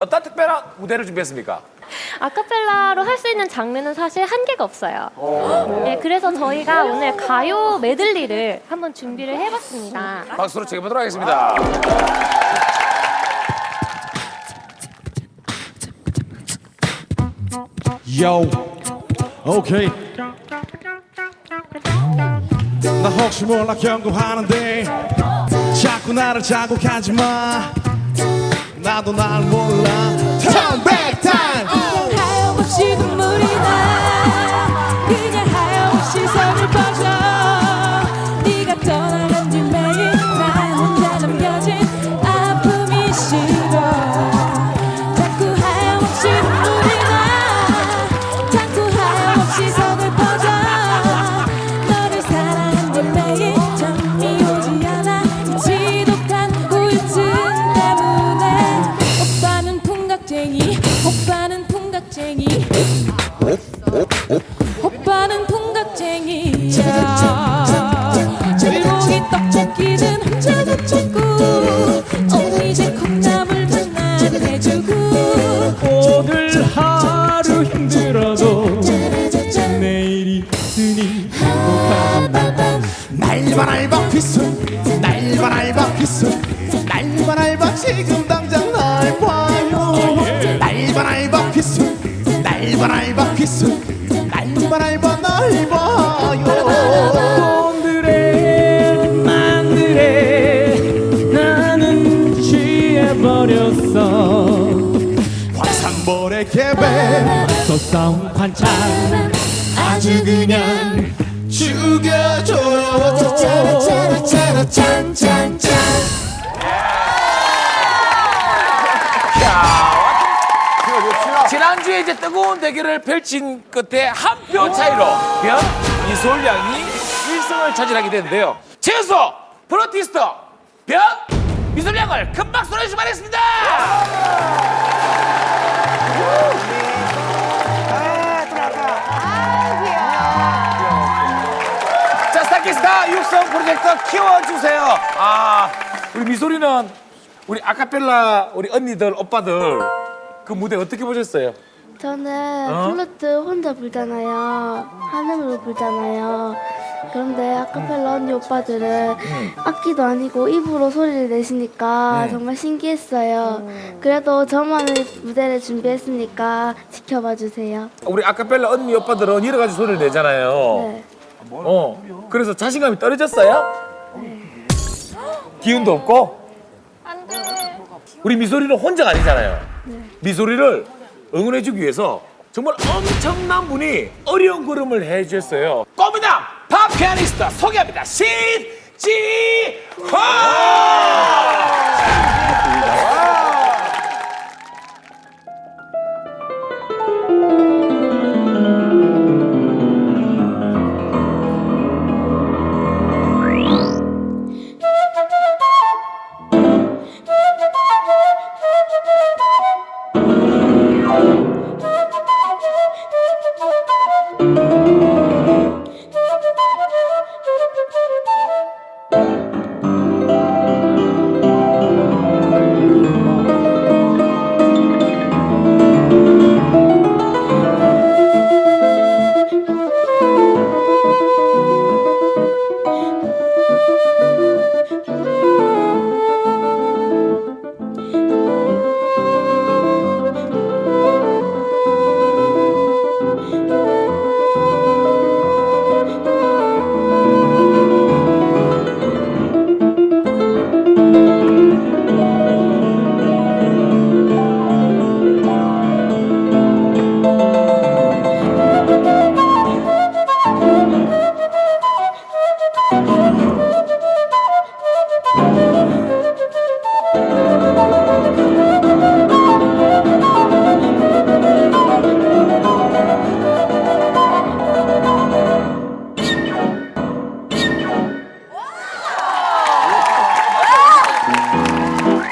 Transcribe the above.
어떤 특별한 무대를 준비했습니까? 아카펠라로 할 수 있는 장르는 사실 한계가 없어요. 네, 그래서 저희가 오늘 가요 메들리를 한번 준비를 해봤습니다. 박수로 챙겨보도록 하겠습니다. Yo, 오케이. 나 혹시 몰라 경고하는데 자꾸 나를 자극하지 마. 나도 날 몰라. Turn back time. 피스 날만 알바 피스 날만 알바 지금 당장 날 봐요. 날만 알바 피스 날만 알바 피스 날만 알바 날 봐요. 오늘의 만들에 나는 취해버렸어. 화산벌의 개배. 소싸움 관찰. 아주 그냥 죽여줘요 짠짠짠짠짠 지난주에 이제 뜨거운 대결을 펼친 끝에 한 표 차이로 변 미솔양이 1승을 차지하게 됐는데요. 최연소 프로티스트 변 미솔양을 큰 박수로 해주시기 바라겠습니다. 키워주세요. 아, 우리 미소리는 우리 아카펠라 우리 언니들, 오빠들 그 무대 어떻게 보셨어요? 저는 플루트 혼자 불잖아요. 한음으로 불잖아요. 그런데 아카펠라 언니 오빠들은 악기도 아니고 입으로 소리를 내시니까 정말 신기했어요. 그래도 저만의 무대를 준비했으니까 지켜봐 주세요. 우리 아카펠라 언니, 오빠들은 여러 가지 소리를 내잖아요. 네. 어, 그래서 자신감이 떨어졌어요? 기운도 없고? 우리 미소리는 혼자가 아니잖아요. 미소리를 응원해주기 위해서 정말 엄청난 분이 어려운 걸음을 해주셨어요. 꼬미남 팝 피아니스트 소개합니다. 신지화!